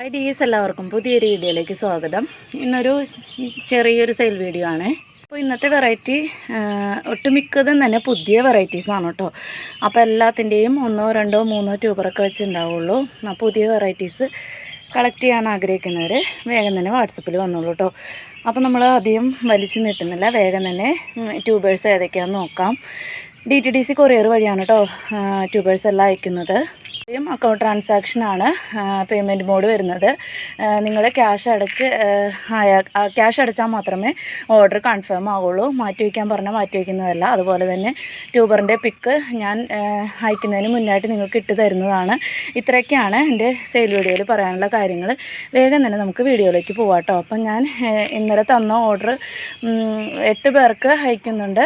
Hi ഡീസ് എല്ലാവർക്കും പുതിയൊരു വീഡിയോയിലേക്ക് സ്വാഗതം. ഇന്നൊരു ചെറിയൊരു സെയിൽ വീഡിയോ ആണ്. അപ്പോൾ ഇന്നത്തെ വെറൈറ്റി ഒട്ടുമിക്കതും തന്നെ പുതിയ വെറൈറ്റീസ് ആണ് കേട്ടോ. അപ്പോൾ എല്ലാത്തിന്റെയും ഒന്നോ രണ്ടോ മൂന്നോ ട്യൂബറൊക്കെ വെച്ച് ഉണ്ടാവുള്ളൂ ആ പുതിയ വെറൈറ്റീസ് കളക്ട് ചെയ്യാൻ ആഗ്രഹിക്കുന്നവർ വേഗം തന്നെ വാട്സപ്പിൽ വന്നോളൂ കേട്ടോ. അപ്പോൾ നമ്മൾ അധികം വലിച്ചു നീട്ടുന്നില്ല. വേഗം തന്നെ ട്യൂബേഴ്സ് ഏതൊക്കെയാണെന്ന് നോക്കാം. D T D C courier വഴിയാണ് കേട്ടോ ട്യൂബേഴ്സ് എല്ലാം അയക്കുന്നത്. അക്കൗണ്ട് ട്രാൻസാക്ഷനാണ് പേയ്മെന്റ് മോഡ് വരുന്നത്. നിങ്ങൾ ക്യാഷ് അടച്ച് ക്യാഷ് അടച്ചാൽ മാത്രമേ ഓർഡർ കൺഫേം ആവുള്ളൂ. മാറ്റി വയ്ക്കാൻ പറഞ്ഞാൽ മാറ്റി വയ്ക്കുന്നതല്ല. അതുപോലെ തന്നെ ട്യൂബറിന്റെ പിക്ക് ഞാൻ അയക്കുന്നതിന് മുന്നായിട്ട് നിങ്ങൾക്ക് ഇട്ട് തരുന്നതാണ്. ഇത്രയൊക്കെയാണ് എന്റെ സെയിൽ വീഡിയോയിൽ പറയാനുള്ള കാര്യങ്ങൾ വേഗം തന്നെ നമുക്ക് വീഡിയോയിലേക്ക് പോവാം അപ്പം ഞാൻ ഇന്നലെ തന്ന ഓർഡർ എട്ട് പേർക്ക് അയക്കുന്നുണ്ട്.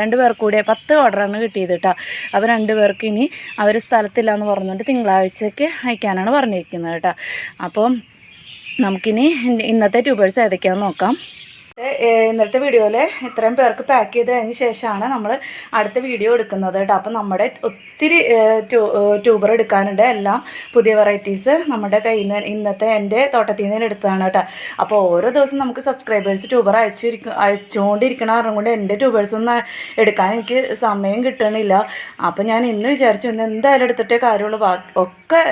രണ്ട് പേർക്ക് കൂടി പത്ത് ഓർഡറാണ് കിട്ടിയത് കേട്ടോ അപ്പോൾ രണ്ട് പേർക്ക് ഇനി അവർ സ്ഥലത്തില്ല എന്ന് പറഞ്ഞുകൊണ്ട് തിങ്കളാഴ്ചയ്ക്ക് അയക്കാനാണ് പറഞ്ഞിരിക്കുന്നത് കേട്ടോ. അപ്പം നമുക്കിനി ഇന്നത്തെ ട്യൂബേഴ്സ് ഏതൊക്കെയാണെന്ന് നോക്കാം. ഇന്നത്തെ വീഡിയോയിൽ ഇത്രയും പേർക്ക് പാക്ക് ചെയ്തതിന് ശേഷമാണ് നമ്മൾ അടുത്ത വീഡിയോ എടുക്കുന്നത് കേട്ടോ. അപ്പം നമ്മുടെ ഒത്തിരി ട്യൂബർ എടുക്കാനുണ്ട്. എല്ലാം പുതിയ വെറൈറ്റീസ് നമ്മുടെ കയ്യിൽ നിന്ന് ഇന്നത്തെ എന്റെ തോട്ടത്തിൽ നിന്ന് എടുത്തതാണ് കേട്ടോ. അപ്പോൾ ഓരോ ദിവസം നമുക്ക് സബ്സ്ക്രൈബേഴ്സ് ട്യൂബർ അയച്ചിരിക്കും അയച്ചുകൊണ്ടിരിക്കണ കാരണം കൊണ്ട് എന്റെ ട്യൂബേഴ്സ് ഒന്നും എടുക്കാൻ എനിക്ക് സമയം കിട്ടണില്ല. അപ്പം ഞാൻ ഇന്ന് വിചാരിച്ചു ഇന്ന് എന്തായാലും എടുത്തിട്ടേ കാര്യമുള്ളൂ. ഒക്കെ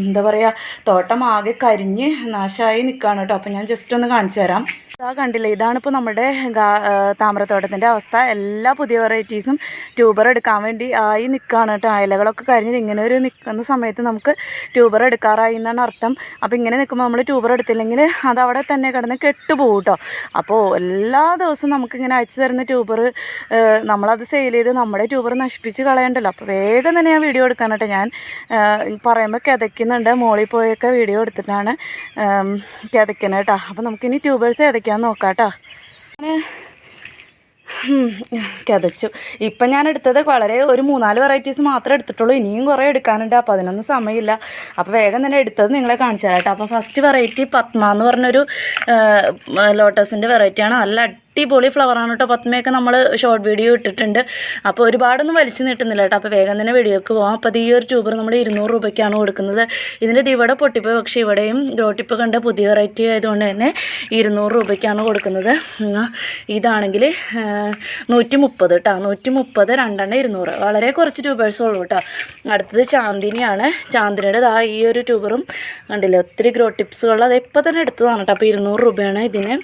എന്താ പറയുക തോട്ടം ആകെ കരിഞ്ഞ് നാശമായി നിൽക്കുകയാണ് കേട്ടോ. അപ്പം ഞാൻ ജസ്റ്റ് ഒന്ന് കാണിച്ചു തരാം. ഇതാ കണ്ടില്ലേ ഇതാണിപ്പോൾ നമ്മുടെ താമരത്തോട്ടത്തിന്റെ അവസ്ഥ. എല്ലാ പുതിയ വെറൈറ്റീസും ട്യൂബർ എടുക്കാൻ വേണ്ടി ആയി നിൽക്കുകയാണ് കേട്ടോ. ഇലകളൊക്കെ കരിഞ്ഞ് ഇങ്ങനെ ഒരു നിൽക്കുന്ന സമയത്ത് നമുക്ക് ട്യൂബർ എടുക്കാറായി എന്നാണ് അർത്ഥം. അപ്പോൾ ഇങ്ങനെ നിൽക്കുമ്പോൾ നമ്മൾ ട്യൂബർ എടുത്തില്ലെങ്കിൽ അത് അവിടെ തന്നെ കിടന്ന് കെട്ടുപോകും കേട്ടോ. അപ്പോൾ എല്ലാ ദിവസവും നമുക്കിങ്ങനെ അയച്ചു തരുന്ന ട്യൂബർ നമ്മളത് സെയിൽ ചെയ്ത് നമ്മുടെ ട്യൂബർ നശിപ്പിച്ച് കളയണ്ടല്ലോ. അപ്പോൾ വേഗം തന്നെ ഞാൻ വീഡിയോ എടുക്കാൻ കേട്ടോ. ഞാൻ പറയുമ്പോൾ കിതയ്ക്കുന്നുണ്ട്. മോളിൽ പോയൊക്കെ വീഡിയോ എടുത്തിട്ടാണ് കിതയ്ക്കുന്നത് കേട്ടോ. അപ്പോൾ നമുക്കിനി ട്യൂബേഴ്സ് ഏതൊക്കെയാണെന്ന് നോക്കാം കേട്ടോ. കിതച്ചു. ഇപ്പം ഞാൻ എടുത്തത് വളരെ ഒരു മൂന്നാൽ വെറൈറ്റീസ് മാത്രമേ എടുത്തിട്ടുള്ളൂ. ഇനിയും കുറേ എടുക്കാനുണ്ട്. അപ്പോൾ അതിനൊന്നും സമയമില്ല. അപ്പോൾ വേഗം തന്നെ എടുത്തത് നിങ്ങളെ കാണിച്ചു തരാം കേട്ടോ. അപ്പോൾ ഫസ്റ്റ് വെറൈറ്റി പത്മ എന്ന് പറഞ്ഞൊരു ലോട്ടസിന്റെ വെറൈറ്റിയാണ് നല്ല അടിപൊളി ഫ്ലവറാണ് കേട്ടോ. പത്മയൊക്കെ നമ്മൾ ഷോർട്ട് വീഡിയോ ഇട്ടിട്ടുണ്ട്. അപ്പോൾ ഒരുപാടൊന്നും വലിച്ചു നീട്ടുന്നില്ല കേട്ടോ. അപ്പോൾ വേഗം തന്നെ വീഡിയോക്ക് പോകാം അപ്പോൾ ഈ ഒരു ട്യൂബർ നമ്മൾ ഇരുന്നൂറ് രൂപയ്ക്കാണ് കൊടുക്കുന്നത്. ഇതിന്റെ ഇത് ഇവിടെ പൊട്ടിപ്പോയി. പക്ഷേ ഇവിടെയും ഗ്രോട്ടിപ്പ് കണ്ട പുതിയ വെറൈറ്റി ആയതുകൊണ്ട് തന്നെ ഇരുന്നൂറ് രൂപയ്ക്കാണ് കൊടുക്കുന്നത്. ഇതാണെങ്കിൽ നൂറ്റി മുപ്പത് കേട്ടോ. നൂറ്റി മുപ്പത് രണ്ടെണ്ണം ഇരുന്നൂറ്. വളരെ കുറച്ച് ട്യൂബേഴ്സ് ഉള്ളൂ കേട്ടോ. അടുത്തത് ചാന്ദിനിയാണ്. ചാന്ദിനിയുടെ ദാ ഈ ഒരു ട്യൂബറും കണ്ടില്ലേ? ഒത്തിരി ഗ്രോ ടിപ്സുകൾ അത് ഇപ്പോൾ തന്നെ എടുത്തതാണ് കേട്ടോ. അപ്പോൾ ഇരുന്നൂറ് രൂപയാണ് ഇതിന്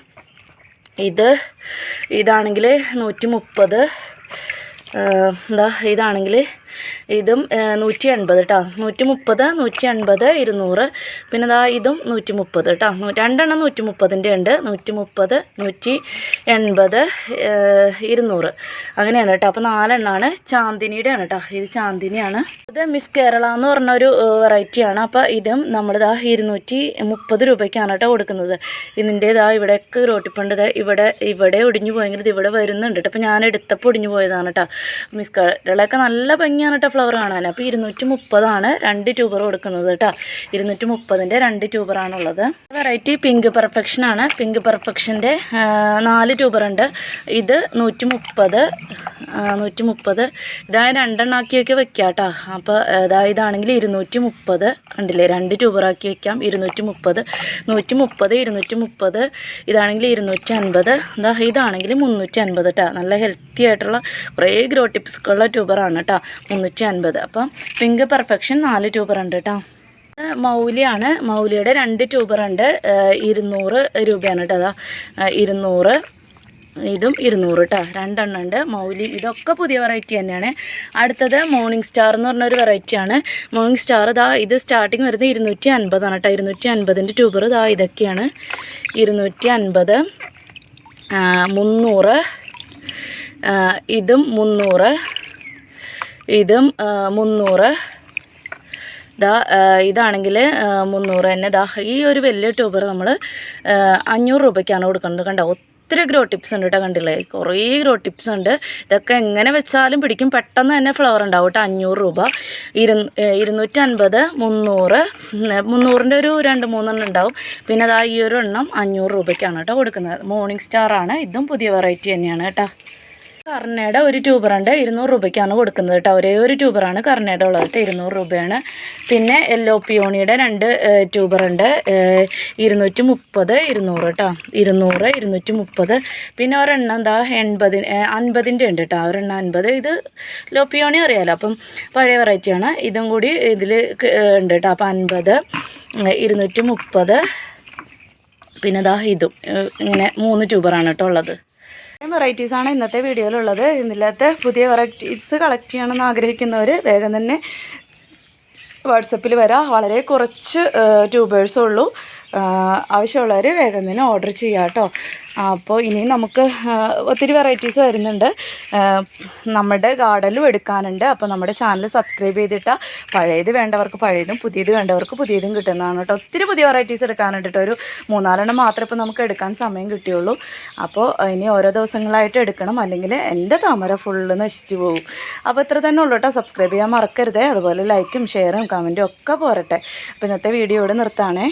ഇത് ഇതാണെങ്കിൽ നൂറ്റി മുപ്പത് എന്താ ഇതാണെങ്കിൽ ഇതും നൂറ്റി എൺപത് കേട്ടോ നൂറ്റി മുപ്പത് നൂറ്റി എൺപത് ഇരുന്നൂറ്. പിന്നെ ഇതാ ഇതും നൂറ്റി മുപ്പത് കേട്ടോ രണ്ടെണ്ണം നൂറ്റി മുപ്പതിന്റെ ഉണ്ട്. നൂറ്റി മുപ്പത് നൂറ്റി എൺപത് ഇരുന്നൂറ്. അങ്ങനെയാണ് കേട്ടോ അപ്പോൾ നാലെണ്ണമാണ് ചാന്ദിനിയുടെ ആണ് കേട്ടോ ഇത് ചാന്ദിനിയാണ്. ഇത് മിസ് കേരള എന്ന് പറഞ്ഞൊരു വെറൈറ്റിയാണ്. അപ്പോൾ ഇതും നമ്മളിതാ ഇരുന്നൂറ്റി മുപ്പത് രൂപയ്ക്കാണ് കേട്ടോ കൊടുക്കുന്നത്. ഇതിന്റെ ഇതാ ഇവിടെയൊക്കെ റോട്ടിപ്പണ്ട് ഇവിടെ ഇവിടെ ഒടിഞ്ഞു പോയെങ്കിൽ ഇത് ഇവിടെ വരുന്നുണ്ട് കേട്ടോ അപ്പോൾ ഞാൻ എടുത്തപ്പോൾ ഒടിഞ്ഞു പോയതാണ് കേട്ടോ മിസ് കേരളയൊക്കെ നല്ല ഭംഗിയാണ് കേട്ടോ ഫ്ലവർ കാണാൻ അപ്പോൾ ഇരുന്നൂറ്റി മുപ്പതാണ് രണ്ട് ട്യൂബർ കൊടുക്കുന്നത് കേട്ടോ. ഇരുന്നൂറ്റി മുപ്പതിന്റെ രണ്ട് ട്യൂബറാണുള്ളത് വെറൈറ്റി പിങ്ക് പെർഫെക്ഷൻ ആണ്. പിങ്ക് പെർഫെക്ഷന്റെ നാല് ട്യൂബർ ഉണ്ട്. ഇത് നൂറ്റി മുപ്പത് നൂറ്റി മുപ്പത് ഇതാ രണ്ടെണ്ണാക്കിയൊക്കെ വെക്കാം കേട്ടോ അപ്പോൾ ഇതാ ഇതാണെങ്കിൽ ഇരുന്നൂറ്റി മുപ്പത് കണ്ടില്ലേ? രണ്ട് ട്യൂബറാക്കി വെക്കാം. ഇരുന്നൂറ്റി മുപ്പത് നൂറ്റി മുപ്പത് ഇരുന്നൂറ്റി മുപ്പത് ഇതാണെങ്കിൽ ഇരുന്നൂറ്റി അൻപത് എന്താ ഇതാണെങ്കിൽ മുന്നൂറ്റി അൻപത് കേട്ടോ നല്ല ഹെൽത്തി ആയിട്ടുള്ള കുറേ ഗ്രോ ടിപ്സുകളുള്ള ട്യൂബറാണ് കേട്ടോ മുന്നൂറ്റി അൻപത് അപ്പം പിങ്ക് പെർഫെക്ഷൻ നാല് ട്യൂബറുണ്ട് കേട്ടോ മൗലിയാണ്. മൗലിയുടെ രണ്ട് ട്യൂബറുണ്ട് ഇരുന്നൂറ് രൂപയാണ് കേട്ടോ അതാ ഇരുന്നൂറ് ഇതും ഇരുന്നൂറ് കേട്ടോ രണ്ടെണ്ണം ഉണ്ട്. മൗലി ഇതൊക്കെ പുതിയ വെറൈറ്റി തന്നെയാണ്. അടുത്തത് മോർണിംഗ് സ്റ്റാർ എന്ന് പറഞ്ഞൊരു വെറൈറ്റിയാണ് മോർണിംഗ് സ്റ്റാർ ഇതാ ഇത് സ്റ്റാർട്ടിങ് വരുന്നത് ഇരുന്നൂറ്റി അൻപതാണ് കേട്ടോ ഇരുന്നൂറ്റി അൻപതിന്റെ ട്യൂബർ ഇതാ ഇതൊക്കെയാണ്. ഇരുന്നൂറ്റി അൻപത് മുന്നൂറ് ഇതും മുന്നൂറ്. ഇതും മുന്നൂറ്. ദാ ഇതാണെങ്കിൽ മുന്നൂറ് തന്നെ. ദാ ഈ ഒരു വലിയ ട്യൂബർ നമ്മൾ അഞ്ഞൂറ് രൂപയ്ക്കാണ് കൊടുക്കുന്നത് കണ്ടോ? ഒത്തിരി ഗ്രോ ടിപ്സ് ഉണ്ട് കേട്ടോ കണ്ടില്ലേ? കുറേ ഗ്രോ ടിപ്സ് ഉണ്ട്. ഇതൊക്കെ എങ്ങനെ വെച്ചാലും പിടിക്കും. പെട്ടെന്ന് തന്നെ ഫ്ലവർ ഉണ്ടാവും കേട്ടോ അഞ്ഞൂറ് രൂപ. ഇരു ഇരുന്നൂറ്റി അൻപത് മുന്നൂറ്. മുന്നൂറിന്റെ ഒരു രണ്ട് മൂന്നെണ്ണം ഉണ്ടാവും. പിന്നെ അതാ ഈ ഒരു എണ്ണം അഞ്ഞൂറ് രൂപയ്ക്കാണ് കേട്ടോ കൊടുക്കുന്നത്. മോർണിംഗ് സ്റ്റാറാണ് ഇതും പുതിയ വെറൈറ്റി തന്നെയാണ് കേട്ടോ കർണയുടെ ഒരു ട്യൂബറുണ്ട്. ഇരുന്നൂറ് രൂപയ്ക്കാണ് കൊടുക്കുന്നത് കേട്ടോ. ഒരേ ഒരു ട്യൂബറാണ് കർണയുടെ ഉള്ളത് കേട്ടോ. ഇരുന്നൂറ് രൂപയാണ്. പിന്നെ എല്ലോ പിയോണിയുടെ രണ്ട് ട്യൂബറുണ്ട്. ഇരുന്നൂറ്റി മുപ്പത് ഇരുന്നൂറ് കേട്ടോ. ഇരുന്നൂറ് ഇരുന്നൂറ്റി മുപ്പത് പിന്നെ ഒരെണ്ണം എന്താ എൺപതി അൻപതിന്റെ ഉണ്ട് കേട്ടോ. ഒരെണ്ണം അൻപത്. ഇത് ലോ പിയോണി അറിയാലോ. അപ്പം പഴയ വെറൈറ്റിയാണ്. ഇതും കൂടി ഇതിൽ ഉണ്ട് കേട്ടോ. അപ്പം അൻപത് ഇരുന്നൂറ്റി മുപ്പത് പിന്നെ ദാ ഇതും. ഇങ്ങനെ മൂന്ന് ട്യൂബറാണ് കേട്ടോ ഉള്ളത്. വെറൈറ്റീസ് ആണ് ഇന്നത്തെ വീഡിയോയിലുള്ളത് ഇന്നില്ലാത്ത പുതിയ വെറൈറ്റീസ് കളക്ട് ചെയ്യണമെന്ന് ആഗ്രഹിക്കുന്നവർ വേഗം തന്നെ വാട്സപ്പിൽ വരാം. വളരെ കുറച്ച് ട്യൂബേഴ്സേ ഉള്ളൂ. ആവശ്യമുള്ളവർ വേഗം തന്നെ ഓർഡർ ചെയ്യാം കേട്ടോ അപ്പോൾ ഇനി നമുക്ക് ഒത്തിരി വെറൈറ്റീസ് വരുന്നുണ്ട്. നമ്മുടെ ഗാർഡനിലും എടുക്കാനുണ്ട്. അപ്പോൾ നമ്മുടെ ചാനൽ സബ്സ്ക്രൈബ് ചെയ്തിട്ടാൽ പഴയത് വേണ്ടവർക്ക് പഴയതും പുതിയത് വേണ്ടവർക്ക് പുതിയതും കിട്ടുന്നതാണ് കേട്ടോ ഒത്തിരി പുതിയ വെറൈറ്റീസ് എടുക്കാനുണ്ട് കേട്ടോ ഒരു മൂന്നാലെണ്ണം മാത്രമേ ഇപ്പോൾ നമുക്ക് എടുക്കാൻ സമയം കിട്ടിയുള്ളൂ. അപ്പോൾ ഇനി ഓരോ ദിവസങ്ങളായിട്ട് എടുക്കണം. അല്ലെങ്കിൽ എന്റെ താമര ഫുള്ള് നശിച്ചു പോകും അപ്പോൾ ഇത്ര തന്നെ ഉള്ളൂ കേട്ടോ സബ്സ്ക്രൈബ് ചെയ്യാൻ മറക്കരുത്. അതുപോലെ ലൈക്കും ഷെയറും കമന്റും ഒക്കെ പോരട്ടെ. അപ്പോൾ ഇന്നത്തെ വീഡിയോ ഇവിടെ നിർത്താണേ.